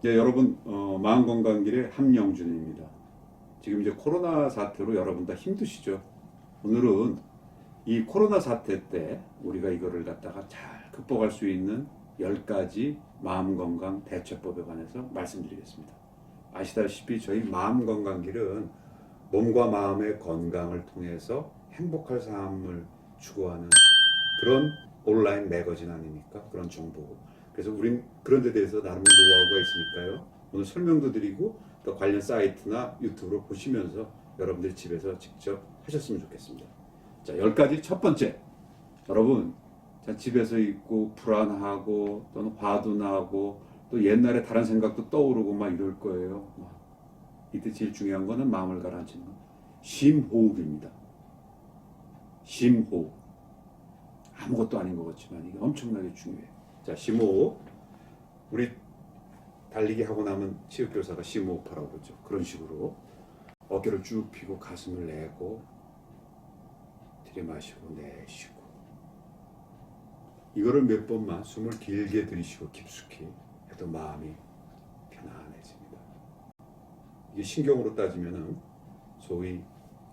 네, 여러분 어, 마음 건강 길의 함영준입니다. 지금 이제 코로나 사태로 여러분 다 힘드시죠? 오늘은 이 코로나 사태 때 우리가 이거를 갖다가 잘 극복할 수 있는 10가지 마음 건강 대처법에 관해서 말씀드리겠습니다. 아시다시피 저희 마음 건강 길은 몸과 마음의 건강을 통해서 행복할 삶을 추구하는 그런 온라인 매거진 아닙니까? 그런 정보. 그래서 우린 그런 데 대해서 나름의 노하우가 있으니까요. 오늘 설명도 드리고 또 관련 사이트나 유튜브로 보시면서 여러분들 집에서 직접 하셨으면 좋겠습니다. 자, 열 가지 첫 번째. 여러분, 자, 집에서 있고 불안하고 또는 화도 나고 또 옛날에 다른 생각도 떠오르고 막 이럴 거예요. 막. 이때 제일 중요한 거는 마음을 가라앉히는 거. 심호흡입니다. 심호흡. 아무것도 아닌 것 같지만 이게 엄청나게 중요해요. 자, 심호흡. 우리 달리기 하고 나면 체육교사가 심호흡하라고 그러죠. 그런 식으로 어깨를 쭉 펴고 가슴을 내고 들이마시고 내쉬고 이거를 몇 번만 숨을 길게 들이쉬고 깊숙이 해도 마음이 편안해집니다. 이게 신경으로 따지면은 소위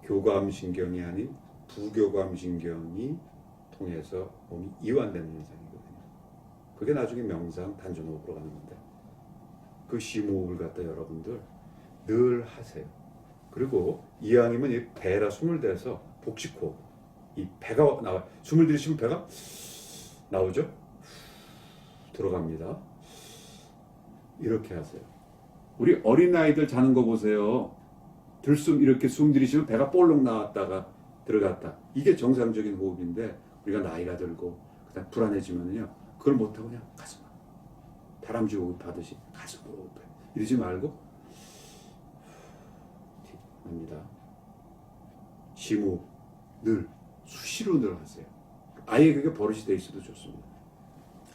교감 신경이 아닌 부교감 신경이 통해서 몸이 이완되는 현상이거든요. 그게 나중에 명상 단전호흡으로 가는 건데 그 심호흡을 갖다 여러분들 늘 하세요. 그리고 이왕이면 이 배라 숨을 대서 복식호흡 이 배가 나와 숨을 들이쉬면 배가 나오죠. 들어갑니다. 이렇게 하세요. 우리 어린 아이들 자는 거 보세요. 들숨 이렇게 숨 들이쉬면 배가 볼록 나왔다가 들어갔다. 이게 정상적인 호흡인데 우리가 나이가 들고 그다음 불안해지면요. 그걸 못하고 그냥 가슴 다람쥐 호흡하듯이 가슴으로 호흡해. 이러지 말고 합니다. 심호흡 늘 수시로 늘 하세요. 아예 그게 버릇이 돼 있어도 좋습니다.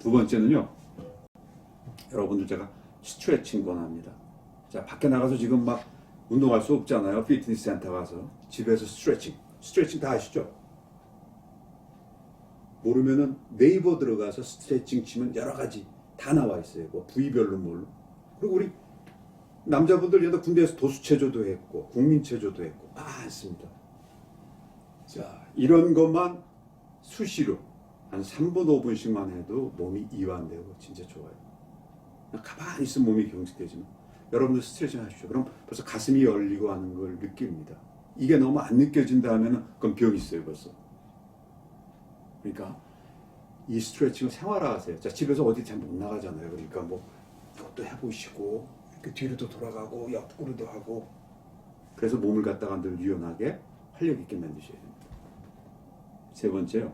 두 번째는요. 여러분들 제가 스트레칭 권합니다. 자, 밖에 나가서 지금 막 운동할 수 없잖아요. 피트니스 센터 가서 집에서 스트레칭. 스트레칭 다 아시죠? 모르면은 네이버 들어가서 스트레칭 치면 여러 가지 다 나와 있어요. 뭐 부위별로 뭘로. 그리고 우리 남자분들 여다 군대에서 도수체조도 했고 국민체조도 했고 많습니다. 자, 이런 것만 수시로 한 3분 5분씩만 해도 몸이 이완되고 진짜 좋아요. 가만히 있으면 몸이 경직되지만 여러분들 스트레칭 하십시오. 그럼 벌써 가슴이 열리고 하는 걸 느낍니다. 이게 너무 안 느껴진다 하면 그건 병이 있어요 벌써. 그러니까 이 스트레칭을 생활화하세요. 자 집에서 어디 잘 못 나가잖아요. 그러니까 뭐 이것도 해보시고 이렇게 뒤로도 돌아가고 옆구리도 하고 그래서 몸을 갖다가 늘 유연하게 활력 있게 만드셔야 됩니다. 세 번째요.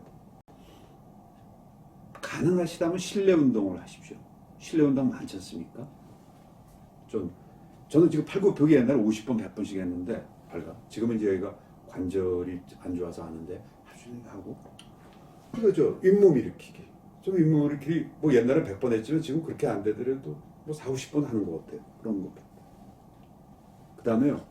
가능하시다면 실내 운동을 하십시오. 실내 운동 많지 않습니까? 좀 저는 지금 팔굽혀펴기 옛날에 50번 100번씩 했는데 발가 지금은 이제 여기가 관절이 안 좋아서 하는데 하고 그거죠. 잇몸 일으키기. 좀 잇몸 일으키기 뭐 옛날에 100번 했지만 지금 그렇게 안 되더라도 뭐 4, 50번 하는 것 같아요. 그런 거. 그 다음에요.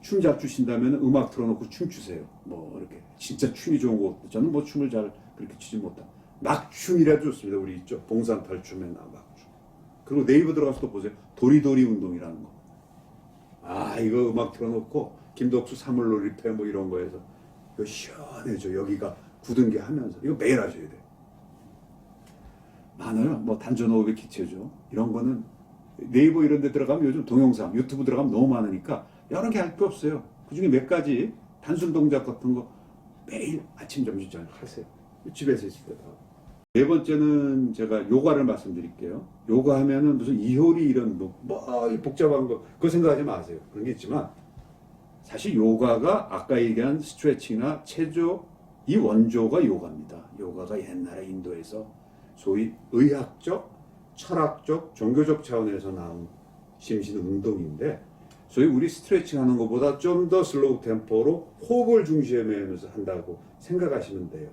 춤 잘 추신다면 음악 틀어놓고 춤 추세요. 뭐 이렇게. 진짜 춤이 좋은 거 저는 뭐 춤을 잘 그렇게 추지 못하 막춤이라도 좋습니다. 우리 있죠 봉산탈춤에나 막춤. 그리고 네이버 들어가서 또 보세요. 도리도리 운동이라는 거. 아 이거 음악 틀어놓고 김덕수 사물놀이패 뭐 이런 거에서 시원해져. 여기가 굳은 게 하면서 이거 매일 하셔야 돼. 많아요. 뭐 단전 호흡의 기체죠. 이런 거는 네이버 이런 데 들어가면 요즘 동영상 유튜브 들어가면 너무 많으니까 여러 개 할 게 없어요. 그 중에 몇 가지 단순 동작 같은 거 매일 아침 점심 저녁 하세요. 집에서 있을 때도. 네 번째는 제가 요가를 말씀드릴게요. 요가 하면은 무슨 이효리 이런 뭐, 뭐 복잡한 거 그거 생각하지 마세요. 그런 게 있지만 사실 요가가 아까 얘기한 스트레칭이나 체조 이 원조가 요가입니다. 요가가 옛날에 인도에서 소위 의학적, 철학적, 종교적 차원에서 나온 심신 운동인데 소위 우리 스트레칭 하는 것보다 좀 더 슬로우 템포로 호흡을 중심에서 한다고 생각하시면 돼요.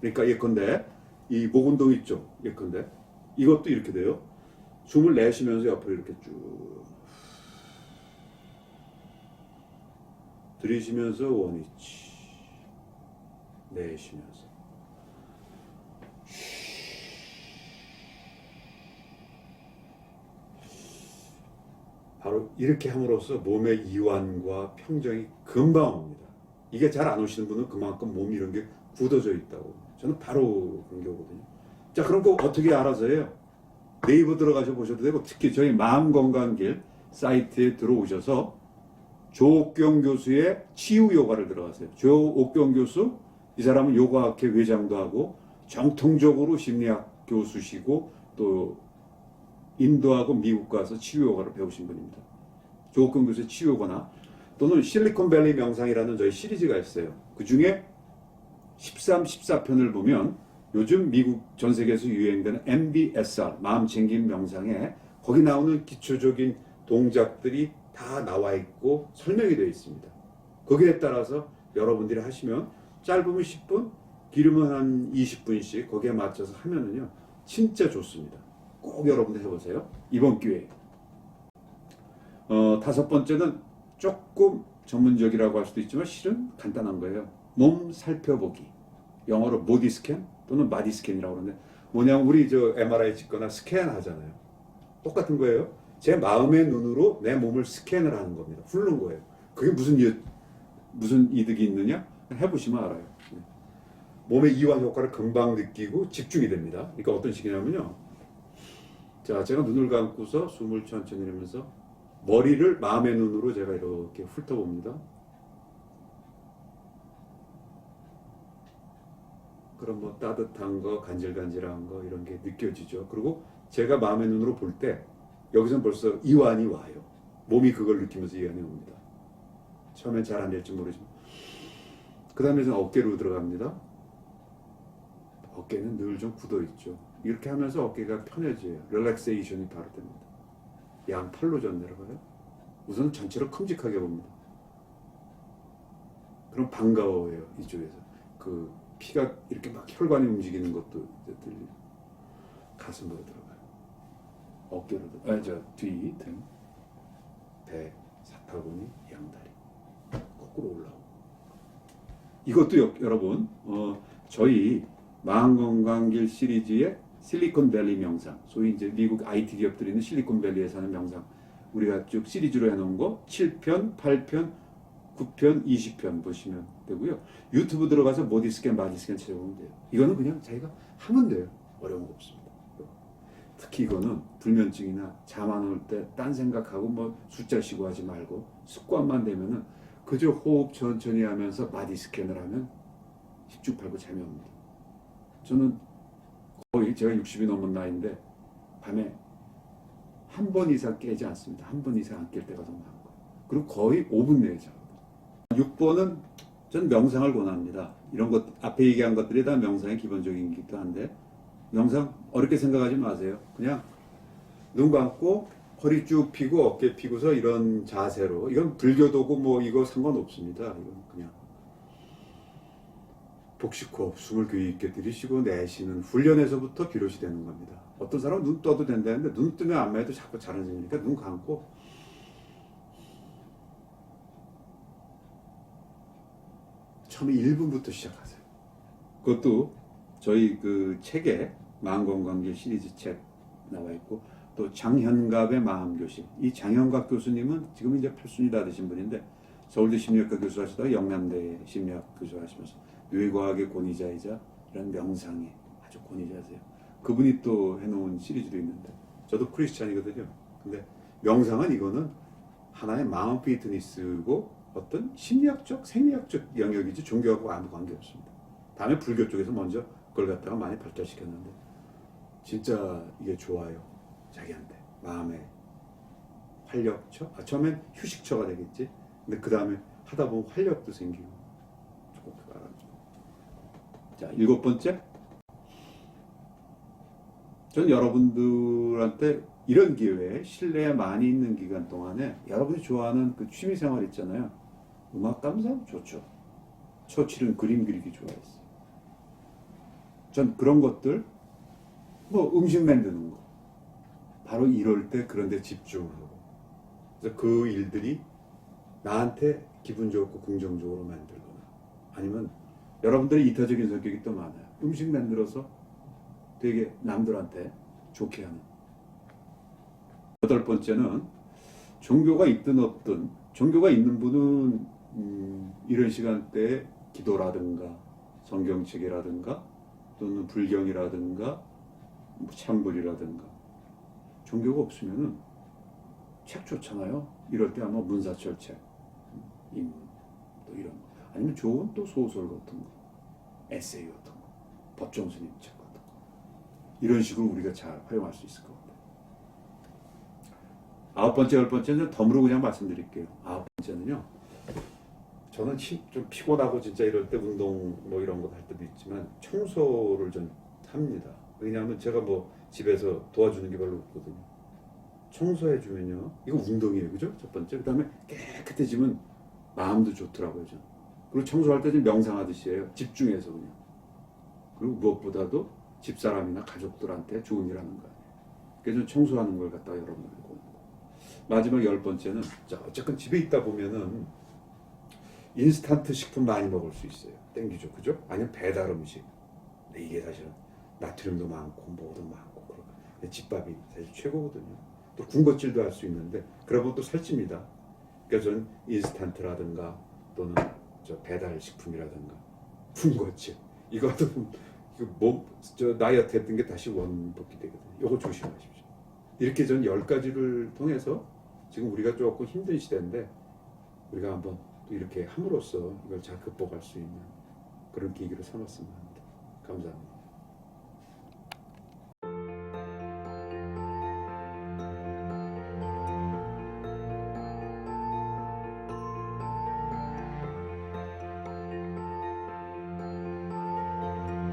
그러니까 예컨대 이 목 운동 있죠. 예컨대 이것도 이렇게 돼요. 숨을 내쉬면서 옆으로 이렇게 쭉 들이쉬면서 원위치 내쉬면서 바로 이렇게 함으로써 몸의 이완과 평정이 금방 옵니다. 이게 잘 안 오시는 분은 그만큼 몸이 이런 게 굳어져 있다고. 저는 바로 그런 게 오거든요. 자, 그럼 그 어떻게 알아서 해요? 네이버 들어가서 보셔도 되고 특히 저희 마음건강길 사이트에 들어오셔서 조옥경 교수의 치유 요가를 들어가세요. 조옥경 교수 이 사람은 요가학회 회장도 하고 정통적으로 심리학 교수시고 또 인도하고 미국 가서 치유 요가를 배우신 분입니다. 조옥경 교수의 치유 요가나 또는 실리콘밸리 명상이라는 저희 시리즈가 있어요. 그 중에 13, 14편을 보면 요즘 미국 전 세계에서 유행되는 MBSR 마음 챙김 명상에 거기 나오는 기초적인 동작들이 다 나와 있고 설명이 되어 있습니다. 거기에 따라서 여러분들이 하시면 짧으면 10분, 길으면 한 20분씩 거기에 맞춰서 하면은요 진짜 좋습니다. 꼭 여러분들 해보세요. 이번 기회에. 어, 다섯 번째는 조금 전문적이라고 할 수도 있지만 실은 간단한 거예요. 몸 살펴보기. 영어로 보디 스캔 또는 바디 스캔이라고 그러는데 뭐냐면 우리 저 MRI 찍거나 스캔 하잖아요. 똑같은 거예요. 제 마음의 눈으로 내 몸을 스캔을 하는 겁니다. 훑는 거예요. 그게 무슨 이, 무슨 이득이 있느냐? 해보시면 알아요. 네. 몸의 이완 효과를 금방 느끼고 집중이 됩니다. 그러니까 어떤 식이냐면요. 자, 제가 눈을 감고서 숨을 천천히 내면서 머리를 마음의 눈으로 제가 이렇게 훑어봅니다. 그럼 뭐 따뜻한 거, 간질간질한 거 이런 게 느껴지죠. 그리고 제가 마음의 눈으로 볼 때 여기서 벌써 이완이 와요. 몸이 그걸 느끼면서 이완이 옵니다. 처음엔 잘 안 될지 모르지만 그 다음에 는 어깨로 들어갑니다. 어깨는 늘 좀 굳어 있죠. 이렇게 하면서 어깨가 편해져요. 릴렉세이션이 바로 됩니다. 양 팔로 전 내려가요. 우선 전체를 큼직하게 봅니다. 그럼 반가워요 이쪽에서 그 피가 이렇게 막 혈관이 움직이는 것도 이제 들리고 가슴으로 들어가요. 어깨로 들어. 아저뒤 등, 배, 사타구니, 양다리 거꾸로 올라오고. 이것도 여, 여러분 어, 저희 마음건강길 시리즈의 실리콘밸리 명상, 소위 이제 미국 IT 기업들이 있는 실리콘밸리에서 하는 명상, 우리가 쭉 시리즈로 해놓은 거 7편, 8편, 9편, 20편 보시면 되고요. 유튜브 들어가서 보디 스캔, 바디 스캔 찾아보면 돼요. 이거는 그냥 자기가 하면 돼요. 어려운 거 없습니다. 특히 이거는 불면증이나 잠 안 올 때 딴 생각하고 뭐 숫자 쉬고 하지 말고 습관만 되면은 그저 호흡 천천히 하면서 바디 스캔을 하면 십중팔구 잠이 옵니다. 저는 거의 제가 60이 넘은 나이인데 밤에 한 번 이상 깨지 않습니다. 한 번 이상 안 깰 때가 너무 많고 그리고 거의 5분 내에 자요. 6번은 전 명상을 권합니다. 이런 것 앞에 얘기한 것들이 다 명상의 기본적인 기도 한데 명상 어렵게 생각하지 마세요. 그냥 눈 감고 허리 쭉 펴고 어깨 펴고서 이런 자세로 이건 불교도고 뭐 이거 상관없습니다. 이건 그냥 복식호흡 숨을 귀 있게 들이쉬고 내쉬는 훈련에서부터 비롯이 되는 겁니다. 어떤 사람은 눈 떠도 된다는데 눈 뜨면 안마 해도 자꾸 잘안지니까 눈 감고 처음에 1분부터 시작하세요. 그것도 저희 그 책에 마음건강길 시리즈 책 나와 있고 또 장현갑의 마음교실 이 장현갑 교수님은 지금 이제 팔순이 다 되신 분인데 서울대 심리학과 교수 하시다가 영남대 심리학 교수 하시면서 뇌과학의 권위자이자 이런 명상의 아주 권위자세요. 그분이 또 해놓은 시리즈도 있는데 저도 크리스찬이거든요. 근데 명상은 이거는 하나의 마음 피트니스고 어떤 심리학적, 생리학적 영역이지 종교하고 아무 관계 없습니다. 다음에 불교 쪽에서 먼저 그걸 갖다가 많이 발달시켰는데 진짜 이게 좋아요. 자기한테 마음의 활력처. 아, 처음엔 휴식처가 되겠지. 근데 그 다음에 하다 보면 활력도 생기고 조금 그거 알아주고. 자 일곱 번째. 전 여러분들한테 이런 기회에 실내에 많이 있는 기간 동안에 여러분이 좋아하는 그 취미 생활 있잖아요. 음악 감상 좋죠. 처칠은 그림 그리기 좋아했어요. 전 그런 것들, 뭐 음식 만드는 거, 바로 이럴 때 그런 데 집중하고. 그래서 그 일들이 나한테 기분 좋고 긍정적으로 만들거나 아니면 여러분들의 이타적인 성격이 또 많아요. 음식 만들어서 되게 남들한테 좋게 하는. 여덟 번째는 종교가 있든 없든 종교가 있는 분은 음, 이런 시간대에 기도라든가 성경책이라든가 또는 불경이라든가 뭐 찬불이라든가 종교가 없으면은 책 좋잖아요. 이럴 때 아마 문사철 책, 인문 또 이런 거 아니면 좋은 또 소설 같은 거, 에세이 같은 거, 법정 스님 책 같은 거 이런 식으로 우리가 잘 활용할 수 있을 것 같아요. 아홉 번째, 열 번째는 덤으로 그냥 말씀드릴게요. 아홉 번째는요. 저는 힘- 좀 피곤하고 진짜 이럴 때 운동 뭐 이런 거 할 때도 있지만 청소를 좀 합니다. 왜냐하면 제가 뭐 집에서 도와주는 게 별로 없거든요. 청소해 주면요. 이거 운동이에요. 그죠? 첫 번째. 그 다음에 깨끗해지면 마음도 좋더라고요. 저는. 그리고 청소할 때좀 명상하듯이 해요. 집중해서 그냥. 그리고 무엇보다도 집사람이나 가족들한테 좋은 일 하는 거예요. 그래서 저는 청소하는 걸 갖다가 여러분들 보는 거. 마지막 열 번째는 자, 어쨌건 집에 있다 보면은 인스턴트 식품 많이 먹을 수 있어요. 땡기죠. 그죠? 아니면 배달 음식. 근데 이게 사실은 나트륨도 많고 뭐도 많고 거. 집밥이 사실 최고거든요. 또 군것질도 할 수 있는데 그러면 또 살찝니다. 그래서 저는 인스턴트라든가 또는 저 배달 식품이라든가 군것질 보면 이거 몸저 다이어트 했던 게 다시 원복귀 되거든요. 이거 조심하십시오. 이렇게 저는 열 가지를 통해서 지금 우리가 조금 힘든 시대인데 우리가 한번 또 이렇게 함으로써 이걸 잘 극복할 수 있는 그런 계기로 삼았으면 합니다. 감사합니다.